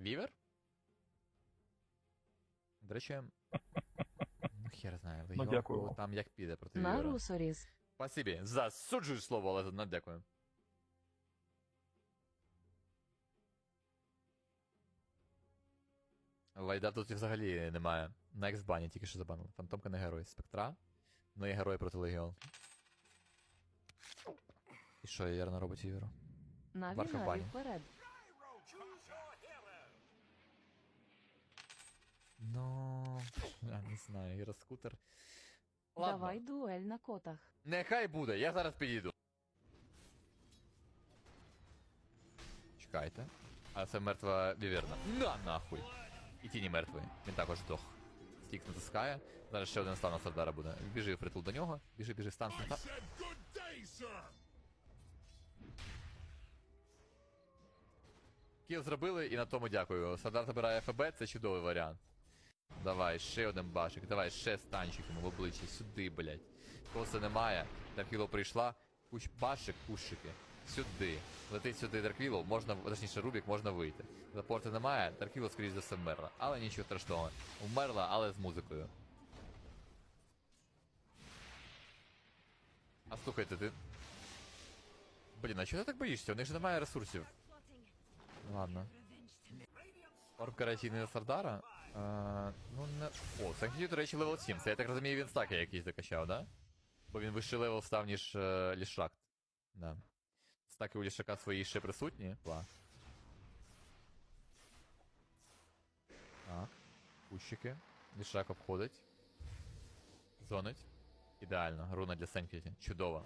Вівер? До речі. Ну, хер знає, Ну, дякую. там як піде проти На Вівера. Русоріс. Спасибі. Засуджую слово, але не дякую. Вайда тут взагалі немає. На ексбані тільки що забанили. Фантомка не герой. Спектра. Ну і герой проти Легіонки. І що Єрна робить Віверу? Наві Варка в бані. вперед. Ну. Я не знаю, гіроскутер. Давай дуель на котах. Нехай буде, я зараз підійду. Чекайте. А це мертва віверна. На нахуй. І тіні мертвий. Він також здох. Стік натискає. Зараз ще один стан на Сардара буде. Біжи впритул до нього. Біжи, біжи, стан. sir. Кіл зробили і на тому дякую. Сардар забирає ФБ, це чудовий варіант. Давай, ще один башик, давай, ще станчик йому в обличчя, сюди, блядь. Коса немає, Дарквіло прийшла, куч башик, кущики. Сюди. Летить сюди Дарквіло, можна, точніше, Рубік, можна вийти. Запорти немає, Дарквіло, скоріш за все, вмерла. Але нічого страшного. Вмерла, але з музикою. А слухайте, ти. Блін, а чого ти так боїшся? У них же немає ресурсів. Ладно. Орб караційний на Сардара. А, ну не. О, Санкті, до речі, левел 7. Це я так розумію, він стаки якийсь закачав, да? Бо він вищий левел став, ніж е, Лішак. Да. Стаки у Лішака свої ще присутні. Клас. Так. Кущики. Лішак обходить. Зонить. Ідеально. Руна для Сенкіті. Чудово.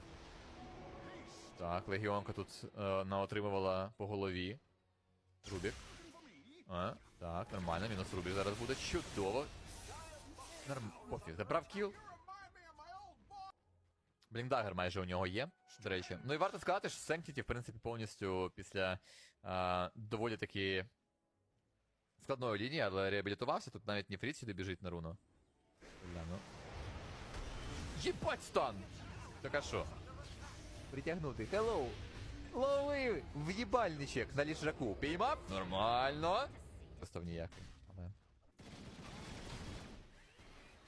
Так, легіонка тут е, наотримувала по голові. Рубік. А, так, нормально, мінус Рубік зараз буде. Чудово. Норм... Пофіг, забрав кіл. Бліндагер майже у нього є, до речі. Ну і варто сказати, що Сенктіті, в принципі, повністю після а, доволі таки складної лінії, але реабілітувався. Тут навіть Ніфріт сюди біжить на руну. Бля, ну. Єбать стан! Так а що? Притягнути. Hello! Лови! В'їбальничек на ліжаку. Піймав? Нормально. Просто в ніякий. Але...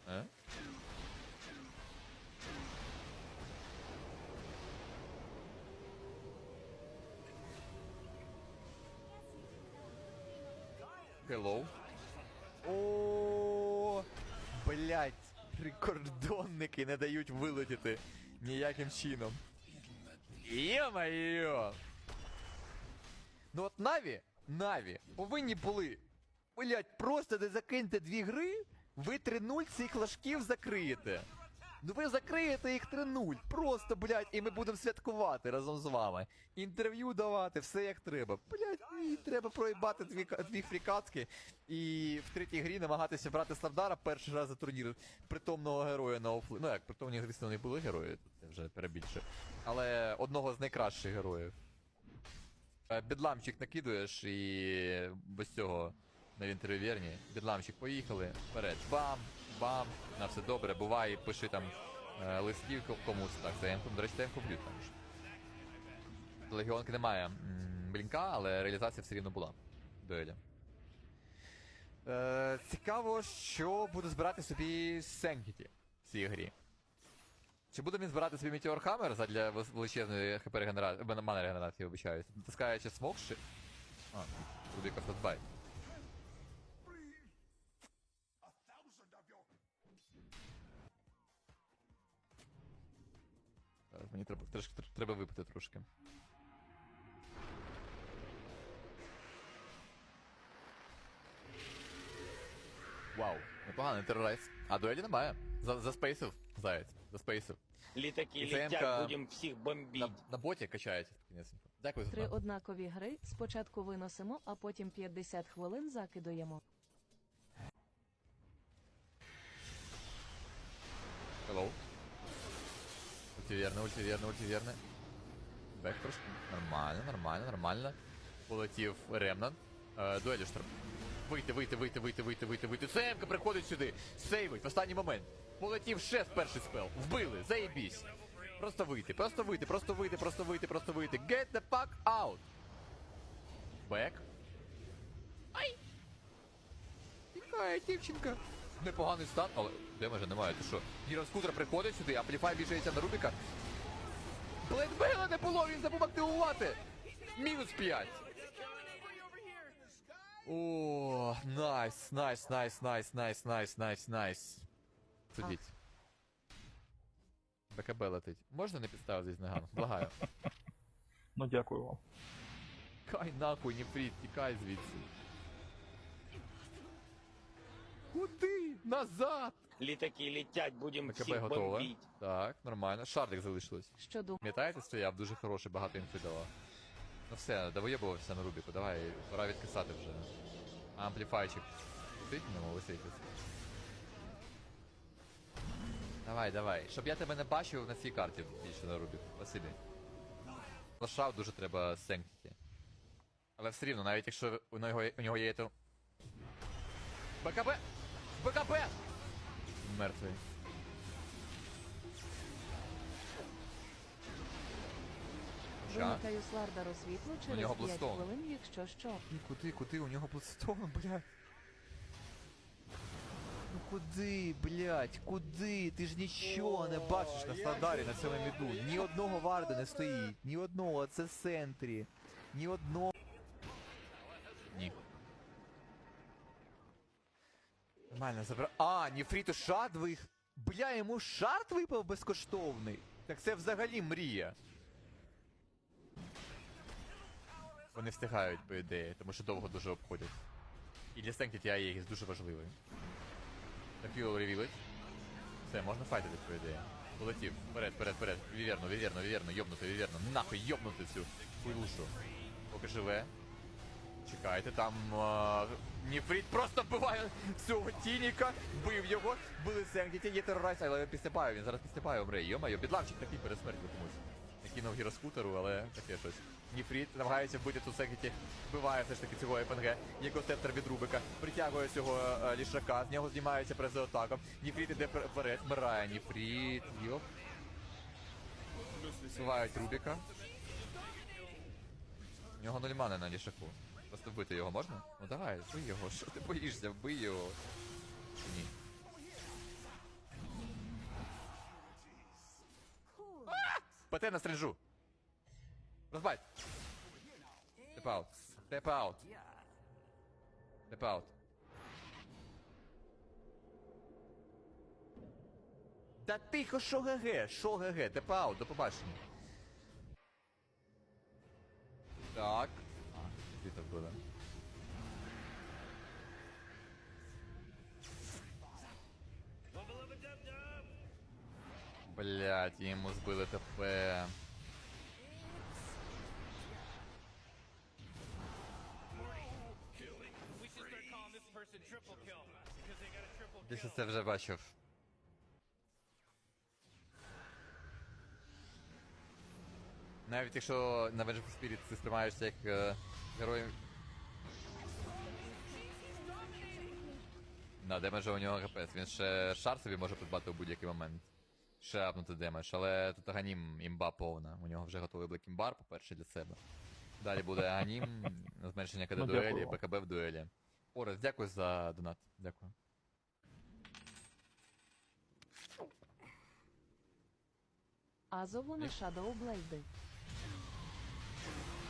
Е? Hello. О, блять, прикордонники не дають вилетіти ніяким чином. Є-моє! Ну от Наві, Наві, повинні були. Блять, просто не закиньте дві гри, ви 3-0 цих лажків закриєте. Ну ви закриєте їх 3-0. Просто, блять, і ми будемо святкувати разом з вами. Інтерв'ю давати, все як треба. Блять, ні, треба проїбати дві, дві фрікацки і в третій грі намагатися брати Сардара перший раз за турнір притомного героя на офлі. Ну як, притомні, звісно, не були герої, тут я вже перебільшив. Але одного з найкращих героїв. Е, Бідламчик накидуєш і без цього на інтерв'єрні. Бідламчик, поїхали. Вперед. Бам! Бам! На все добре, буває, пиши там е, листів комусь. Так, за емку. До речі, за емку б'ють. Легіонки немає блінка, але реалізація все рівно була. Дуелі. Е, цікаво, що буде збирати собі Сенкіті в цій грі. Чи буде він збирати собі Meteor Hammer задля величезної хп регенерації, мана регенерації, вибачаюсь. Натискаючи смок чи... А, Рубіка Флетбайт. Мені треба, трошки, треба випити трошки. Вау, непоганий терорайз. А дуелі немає. За, заспейсив, заяць, заспейсив. Літаки І це летять, МК будемо всіх бомбити. На, на боті качається. Дякую за Три однакові гри. Спочатку виносимо, а потім 50 хвилин закидуємо. Hello. Ультивірне, ультивірне, ультивірне. Бек трошки. Нормально, нормально, нормально. Полетів Ремнант. Е, дуелі штраф. Вийти, вийти, вийти, вийти, вийти, вийти, вийти. Семка приходить сюди. Сейвить в останній момент. Полетів ще в перший спел. Вбили, заєбісь. Просто вийти, просто вийти, просто вийти, просто вийти, просто вийти. Get the fuck out. Бек. Ай! Ай, дівчинка. Непоганий стан, але де може немає, ти що? Гіроскутер приходить сюди, Ампліфай біжається на Рубіка. Блейдбейла не було, він забув активувати! Мінус 5. О, найс, найс, найс, найс, найс, найс, найс, найс. Судіть. БКБ летить. Можна не підставитись нагану? Благаю. Ну дякую вам. Кай нахуй, Ніфріт, тікай звідси. Куди? Назад! Літаки летять, будемо БКБ всіх готове. бомбити. Так, нормально. Шардик залишилось. Що думаєш? Пам'ятаєте, стояв дуже хороший, багато інфи давав. Ну все, довоєбувався на Рубіку, давай, пора відкисати вже. Ампліфайчик. Висить в висить. Давай, давай. Щоб я тебе не бачив на цій карті більше на Рубіку. Спасибі. Лошав дуже треба сенкіті. Але все рівно, навіть якщо у нього, у нього є то. БКБ! БКБ! Мертвий. Вимикаю Слардару світло через нього 5 хвилин, якщо що. І куди, куди? У нього Блудстоун, блядь. Ну куди, блядь, куди? Ти ж нічого не бачиш на Сладарі на цьому міду. Ні одного варда не стоїть, ні одного, це в центрі. Ні одного. Ні. Нормально забра. А, Ніфріту шард вих. Бля, йому шард випав безкоштовний. Так це взагалі мрія. Вони встигають, по ідеї, тому що довго дуже обходять. І для Sanctity Aegis дуже важливий. Fuel ревілить. Все, можна файтити, по ідеї. Полетів. Вперед, вперед, вперед. Віверно, віверно, віверно, йобнути, віверно. Нахуй йобнути цю хуйлушу. Поки живе. Чекайте, там а... Ніфріт просто вбиває цього тініка, бив його, били Sanctity, є терорайс, але баю, він зараз баю умре. Йо-моє, бідлавчик такий пересмерть комусь. Накинув гіроскутеру, але таке щось. Ніфріт намагається вбити тут Секіті, вбиває все ж таки цього ФНГ, його септор від Рубика, притягує цього е, лішака, з нього знімається презоатаком. Ніфріт іде впер- вперед, вмирає Ніфріт, йоп. Сувають Рубіка. У нього нуль мани на лішаку. Просто вбити його можна? Ну давай, вбий його, що ти боїшся, вбий його. Ні. ПТ на стрижу. Розбайт. Степ аут. Степ аут. Степ аут. Та тихо, що ГГ, що ГГ, теп аут, до побачення. Так. Буде. Блять, йому збили ТП. Десь це вже бачив. Навіть якщо на Vengeful Spirit ти сприймаєшся як е, герой. На демеджа у нього ГПС. Він ще шар собі може придбати у будь-який момент. Ще апнути демедж, але тут Аганім імба повна. У нього вже готовий блекімбар, по-перше, для себе. Далі буде Аганім, зменшення КД Ну, дуелі. БКБ в дуелі. Орес, дякую за донат. Дякую. Азову на Shadow Blade.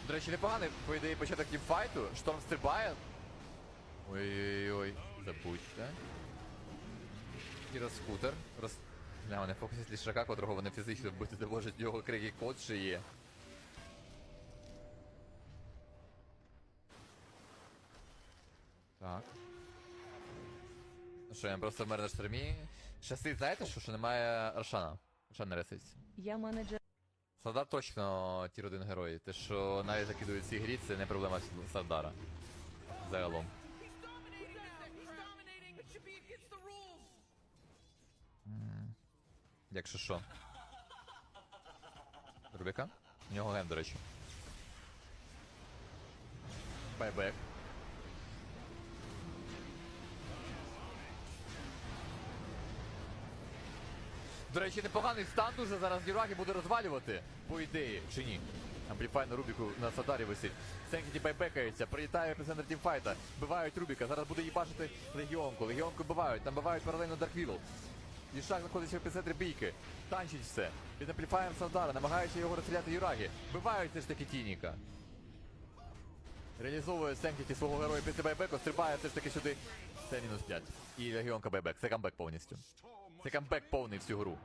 До речі, непоганий, по ідеї, початок тімфайту. Шторм стрибає. Ой-ой-ой, забудьте. І розскутер. Роз... Бля, вони фокусять лішака, котрого вони фізично вбити не можуть, в нього крики код ще є. Так. Ну що, я просто вмер на штормі. Щастить, знаєте, що, що немає Рошана. Рошан не реситься. Я менеджер Сардар точно тір 1 герой. Те, що навіть закидують в цій грі, це не проблема Сардара. Загалом. Якщо що. Рубіка? У нього ген, до речі. Байбек. До речі, непоганий стан дуже зараз Юраги буде розвалювати, по ідеї, чи ні? Ампліфай на Рубіку на Садарі висить. Сенкіті байбекається, прилітає епіцентр тімфайта. Бивають Рубіка, зараз буде їбашити Легіонку. Легіонку бивають, там бивають паралельно Дарквілл. Лішак знаходиться в епіцентрі бійки. Танчить все. Під ампліфаєм Сандара, намагається його розстріляти Юрагі. Бивають все ж таки Тініка. Реалізовує Сенкіті свого героя після байбеку, стрибає все ж таки сюди. Це мінус 5. І Легіонка байбек. Це камбек повністю. Це камбек повний всю гру.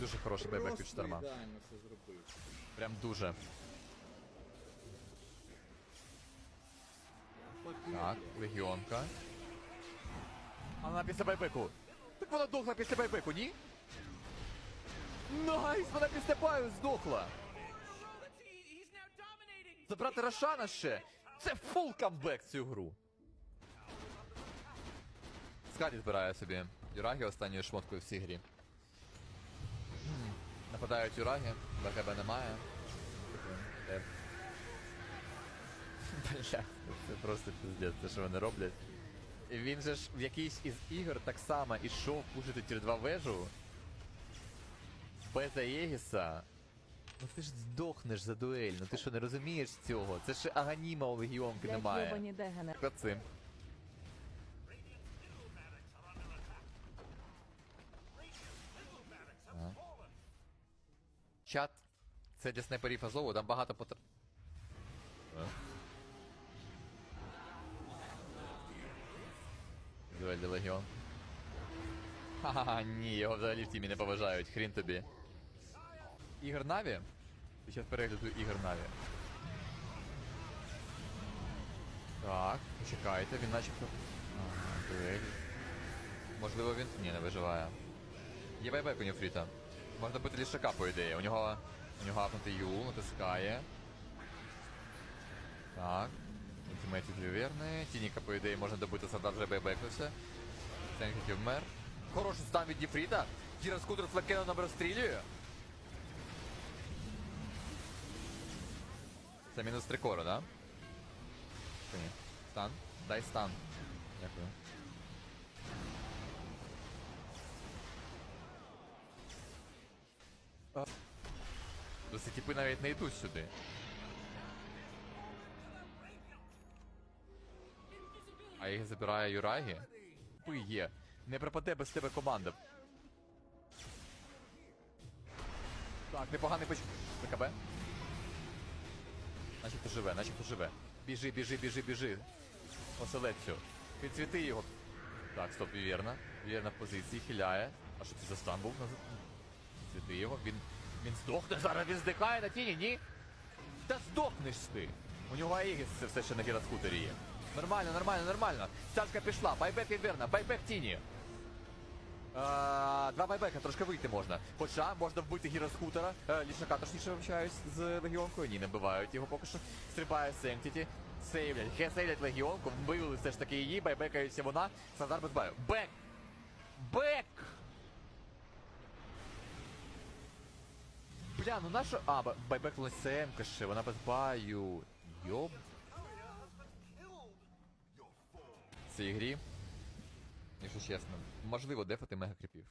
Дуже хороший байбек від ідеально. Прям дуже. Так, легіонка. Вона після байбеку. Так вона дохла після байбеку, ні? Найс! Вона після баю здохла! Забрати Рошана ще! Це фул камбек цю гру. Скаді збирає собі. Юрагі останньою шмоткою в цій грі. Нападають Юрагі, БКБ немає. Бля, це просто піздець, це що вони роблять. Він же ж в якійсь із ігор так само ішов пушити тір 2 вежу. Без Аєгіса. Ну ти ж здохнеш за дуель, ну ти що не розумієш цього? Це ще Аганіма у Легіонки немає. йобані дегени. Про цим. Ага. Чат. Це для снайперів Азову, там багато потр... А? Дуель де Легіон. Ха-ха, ні, його взагалі в тімі не поважають, хрін тобі. Ігор Наві? Під час перегляду ігор Наві. Так, почекайте, він начебто. Ага, дуель. Можливо він. Ні, не виживає. Є байбек у Ніфріта. Можна бути лішака, по ідеї. У нього. У нього апнутий юл, натискає. Так. Ультимейтів вірний. Тініка, по ідеї, можна добити Сардар вже. Сенхітів вмер. Хороший стан від Ніфріта. Діра скутер з Флекеноном розстрілює. Це мінус три кора, да? Ні? Стан? Дай стан. Дякую. Досить типи навіть не йдуть сюди. А їх забирає Юрагі? Пи є. Не пропаде без тебе команда. Так, непоганий поч... БКБ. Начебто живе, начебто живе. Біжи, біжи, біжи, біжи. Оселедцю. Підсвіти його. Так, стоп, вірна. Вірна позиції, хиляє. А що це за стан був? Підсвіти його. Він. Він здохне зараз, він здихає на тіні, ні? Та здохнеш ти! У нього Аїгіс це все ще на гіроскутері є. Нормально, нормально, нормально. Стяжка пішла, байбек від Верна, байбек тіні. А, два байбека, трошки вийти можна. Хоча можна вбити гіроскутера, е, лішака точніше вивчаюсь з легіонкою. Ні, не вбивають його поки що. Стрибає Сенктіті. Сейвлять, хесейлять легіонку, вбили все ж таки її, байбекається вона. Сазар без баю. Бек! Бек! Бля, ну нащо. А, ба- байбекнулась СМ ще, вона без баю. Йоб. Цій грі. Якщо чесно, можливо дефати мега кріпів.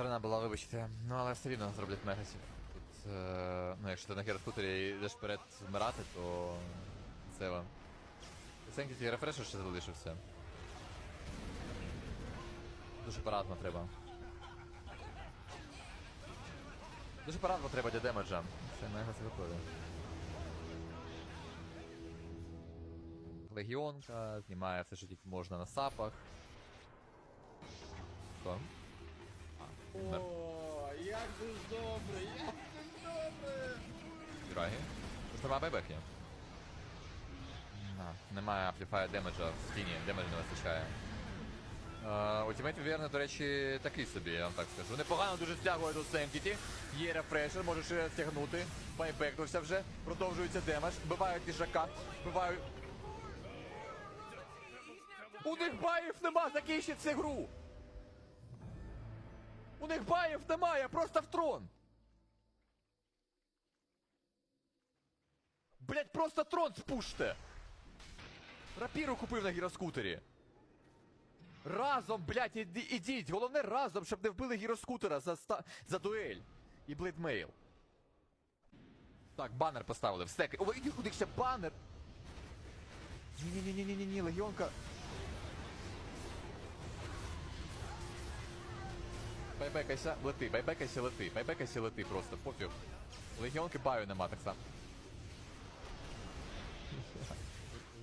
Сторона була, вибачте, ну але все рівно зроблять мегасів. Тут, е, ну якщо ти на гіроскутері йдеш вперед вмирати, то це вам. Сенкіті рефрешу ще залишився. Дуже парадно треба. Дуже парадно треба для демеджа. Це мега це виходить. Легіонка, знімає все, що тільки можна на сапах. Що? О, як же ж добре, як же ж добре! Тож немає байбеків. На, немає ампліфая демеджа в стіні, демеджа не вистачає. Ultimate Віверна, до речі, такий собі, я вам так скажу. Непогано дуже стягує до Сенкіті. Є рефрешер, може ще стягнути. Байбекнувся вже. Продовжується демедж. Вбивають їжака. Вбивають. У них баїв нема, закінчить цю гру. У них баїв немає, просто в трон. Блять, просто трон спуште. Рапіру купив на гіроскутері. Разом, блять, іді, ідіть. Головне разом, щоб не вбили гіроскутера за, ста... за дуель. І блейдмейл. Так, банер поставили. В стеки. Ой, іди куди ще банер. Ні-ні-ні-ні-ні, легіонка. Байбекайся, лети, байбекайся, лети, байбекайся, лети просто, пофіг. Легіонки баю нема так само.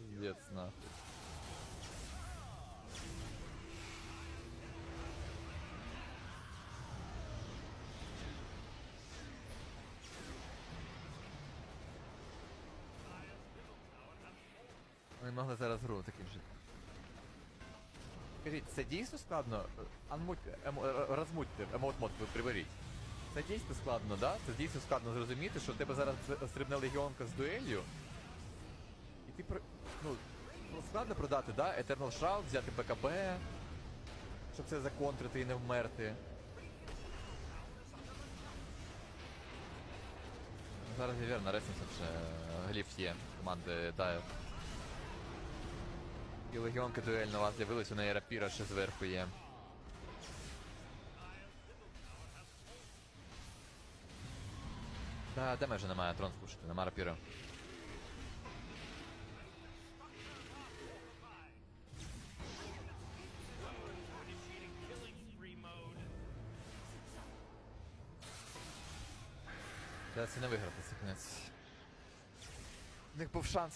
Пиздец, нахуй. Ми могли зараз гру таким же. Скажіть, це дійсно складно? Розмутьте, емот-мод ви приберіть. Це дійсно складно, да? Це дійсно складно зрозуміти, що в тебе зараз стрибне легіонка з дуелью. І ти про. Ну, ну, складно продати, да? Eternal Shroud, взяти БКБ, щоб це законтрити і не вмерти. Зараз вірно, Ресенсен ще е, гліф є команди Dire. І легіонка дуель на вас з'явилась, у неї рапіра ще зверху є. Та демеджа немає, трон спушити, нема рапіра. Це не виграти, це кінець. У них був шанс.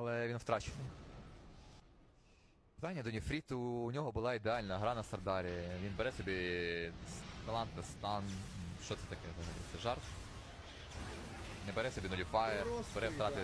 Але він втрачений. Питання до Ніфріту, у нього була ідеальна гра на Сардарі. Він бере собі талант стан. Що це таке? Це жарт? Не бере собі нуліфаєр, бере втрати